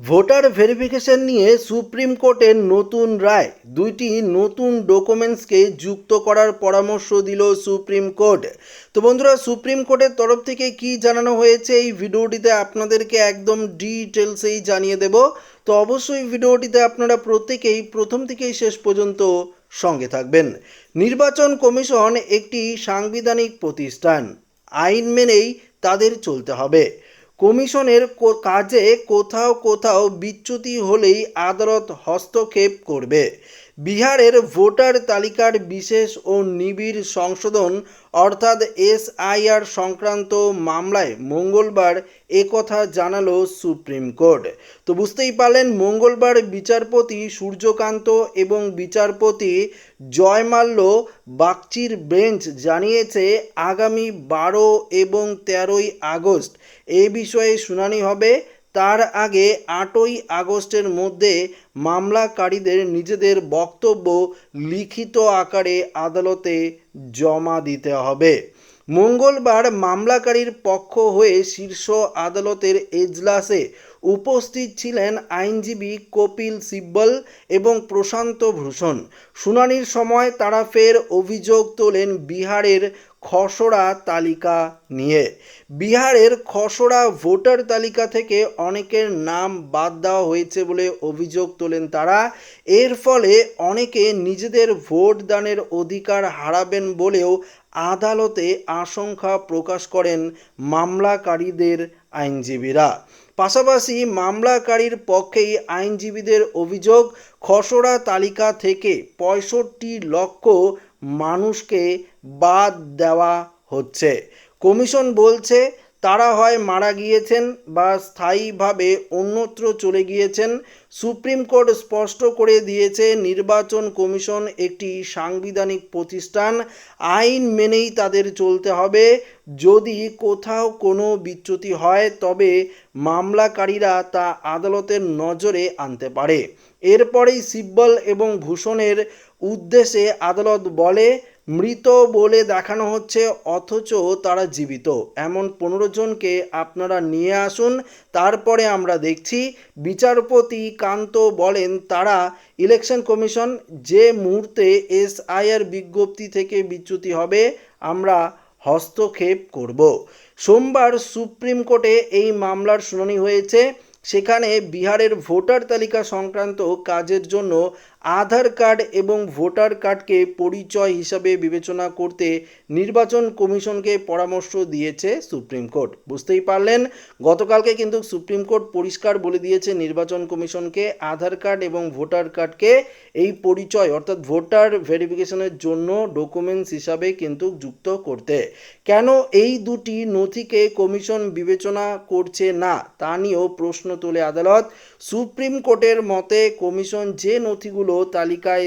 Voter verification নিয়ে supreme কোর্টের নতুন রায়। দুইটি নতুন ডকুমেন্টসকে যুক্ত করার পরামর্শ দিল সুপ্রিম কোর্ট। তো বন্ধুরা, সুপ্রিম কোর্টের তরফ থেকে কি জানানো হয়েছে এই ভিডিওটিতে আপনাদেরকে একদম ডিটেলসেই জানিয়ে দেব। তো অবশ্যই ভিডিওটিতে আপনারা প্রত্যেকেই প্রথম থেকেই শেষ পর্যন্ত সঙ্গে থাকবেন। নির্বাচন কমিশন একটি সাংবিধানিক প্রতিষ্ঠান। আইন মেনেই তাদের চলতে হবে। কমিশনের কাজে কোথাও কোথাও বিচ্যুতি হলেই আদালত হস্তক্ষেপ করবে। বিহারের ভোটার তালিকার বিশেষ ও নিবিড় সংশোধন, অর্থাৎ এসআইআর সংক্রান্ত মামলায় মঙ্গলবার একথা জানালো সুপ্রিম কোর্ট। তো বুঝতেই পারলেন, মঙ্গলবার বিচারপতি সূর্যকান্ত এবং বিচারপতি জয়মাল্য বাগচির বেঞ্চ জানিয়েছে, আগামী বারো এবং তেরোই আগস্ট এ বিষয়ে শুনানি হবে। তার আগে আটই আগস্টের মধ্যে মামলাকারীদের নিজেদের বক্তব্য লিখিত আকারে আদালতে জমা দিতে হবে। মঙ্গলবার মামলাকারীর পক্ষ হয়ে শীর্ষ আদালতের এজলাসে উপস্থিত ছিলেন আইনজীবী কপিল সিব্বল এবং প্রশান্ত ভূষণ। শুনানির সময় তারা ফের অভিযোগ তোলেন বিহারের খসড়া তালিকা নিয়ে। বিহারের খসড়া ভোটার তালিকা থেকে অনেকের নাম বাদ দেওয়া হয়েছে বলে অভিযোগ তোলেন তারা। এর ফলে অনেকে নিজেদের ভোট দানের অধিকার হারাবেন বলেও আদালতে আশঙ্কা প্রকাশ করেন মামলাকারীদের আইনজীবীরা। পাশাপাশি মামলাকারীর পক্ষেই আইনজীবীদের অভিযোগ, খসড়া তালিকা থেকে পঁয়ষট্টি লক্ষ মানুষকে বাদ দেওয়া হচ্ছে। কমিশন বলছে তারা হয় মারা গিয়েছেন বা স্থায়ীভাবে অন্যত্র চলে গিয়েছেন, সুপ্রিম কোর্ট স্পষ্ট করে দিয়েছে নির্বাচন কমিশন একটি সাংবিধানিক প্রতিষ্ঠান, আইন মেনেই তাদের চলতে হবে। যদি কোথাও কোনো বিচ্যুতি হয়, তবে মামলাকারীরা তা আদালতের নজরে আনতে পারে। এরপরেই সিব্বল এবং ভূষণের উদ্দেশ্যে আদালত বলে মৃত বলে দেখানো হচ্ছে, অথচ তারা জীবিত। এমন পনেরো জনকে আপনারা নিয়ে আসুন, তারপরে আমরা দেখছি। বিচারপতি কান্ত বলেন, তারা ইলেকশন কমিশন যে মুহূর্তে এসআইআর বিজ্ঞপ্তি থেকে বিচ্যুতি হবে, আমরা হস্তক্ষেপ করব। সোমবার সুপ্রিম কোর্টে এই মামলার শুনানি হয়েছে। সেখানে বিহারের ভোটার তালিকা সংক্রান্ত কাজের জন্য আধার কার্ড এবং ভোটার কার্ডকে পরিচয় হিসাবে বিবেচনা করতে নির্বাচন কমিশনকে পরামর্শ দিয়েছে সুপ্রিম কোর্ট। বুঝতেই পারলেন, গতকালকে কিন্তু সুপ্রিম কোর্ট পরিষ্কার বলে দিয়েছে নির্বাচন কমিশনকে আধার কার্ড এবং ভোটার কার্ডকে। এই পরিচয় অর্থাৎ ভোটার ভেরিফিকেশনের জন্য ডকুমেন্টস হিসাবে কিন্তু যুক্ত করতে। কেন এই দুটি নথিকে কমিশন বিবেচনা করছে না, তা নিয়েও প্রশ্ন তোলে আদালত। সুপ্রিম কোর্টের মতে কমিশন যে নথিগুলো তালিকায়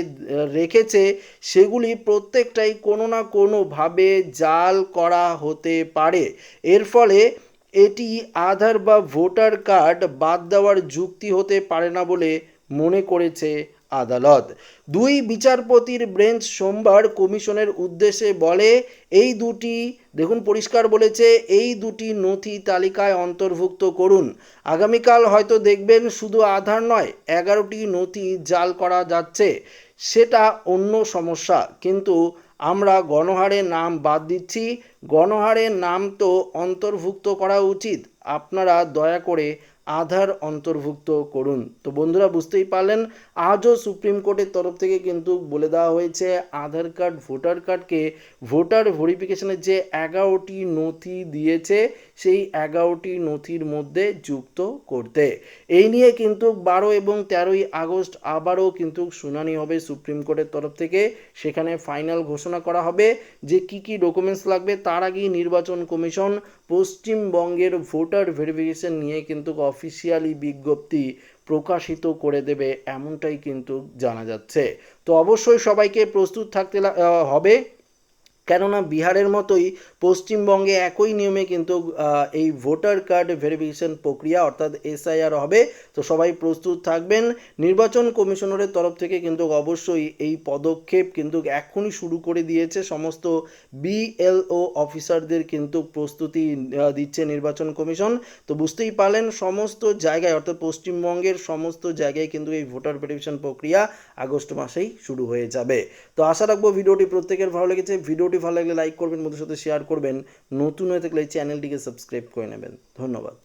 রেখেছে, সেগুলি প্রত্যেকটাই কোনো না কোনোভাবে জাল করা হতে পারে। এর ফলে এটি আধার বা ভোটার কার্ড বাদ দেওয়ার যুক্তি হতে পারে না বলে মনে করেছে আদালত। দুই বিচারপতির ব্রেঞ্চ সোমবার কমিশনের উদ্দেশ্যে বলে, এই দুটি দেখুন, পরিষ্কার বলেছে, এই দুটি নথি তালিকায় অন্তর্ভুক্ত করুন। আগামীকাল হয়তো দেখবেন শুধু আধার নয়, এগারোটি নথি জাল করা যাচ্ছে। সেটা অন্য সমস্যা। কিন্তু আমরা গণহারে নাম বাদ দিচ্ছি। গণহারে নাম তো অন্তর্ভুক্ত করা উচিত। আপনারা দয়া করে আধার অন্তর্ভুক্ত করুন। তো বন্ধুরা, বুঝতেই পারলেন, আজও সুপ্রিম কোর্টের তরফ থেকে কিন্তু বলে দেওয়া হয়েছে, আধার কার্ড, ভোটার কার্ডকে ভোটার ভেরিফিকেশনের যে এগারোটি নথি দিয়েছে, সেই এগারোটি নথির মধ্যে যুক্ত করতে। এই নিয়ে কিন্তু বারো এবং তেরোই আগস্ট আবারও কিন্তু শুনানি হবে সুপ্রিম কোর্টের তরফ থেকে। সেখানে ফাইনাল ঘোষণা করা হবে যে কি কি ডকুমেন্টস লাগবে। তার আগেই নির্বাচন কমিশন পশ্চিমবঙ্গের ভোটার ভেরিফিকেশন নিয়ে কিন্তু অফিসিয়ালি বিজ্ঞপ্তি প্রকাশিত করে দেবে, এমনটাই কিন্তু জানা যাচ্ছে। তো অবশ্যই সবাইকে প্রস্তুত থাকতে হবে। কেননা বিহারের মতোই পশ্চিমবঙ্গে একই নিয়মে কিন্তু এই ভোটার কার্ড ভেরিফিকেশন প্রক্রিয়া অর্থাৎ এসআইআর হবে। তো সবাই প্রস্তুত থাকবেন। নির্বাচন কমিশনারের তরফ থেকে কিন্তু অবশ্যই এই পদক্ষেপ কিন্তু এখনই শুরু করে দিয়েছে। সমস্ত বিএলও অফিসারদের কিন্তু প্রস্তুতি দিচ্ছে নির্বাচন কমিশন। তো বুঝতেই পারলেন, সমস্ত জায়গায় অর্থাৎ পশ্চিমবঙ্গের সমস্ত জায়গায় কিন্তু এই ভোটার ভেরিফিকেশন প্রক্রিয়া আগস্ট মাসেই শুরু হয়ে যাবে। তো আশা রাখব ভিডিওটি প্রত্যেকের ভালো লেগেছে। ভিডিওটি ভালো লাগলে লাইক করবেন বন্ধুর সাথে শেয়ার করবেন। নতুন হয়ে থাকলে এই চ্যানেলটিকে সাবস্ক্রাইব করে নেবেন। ধন্যবাদ।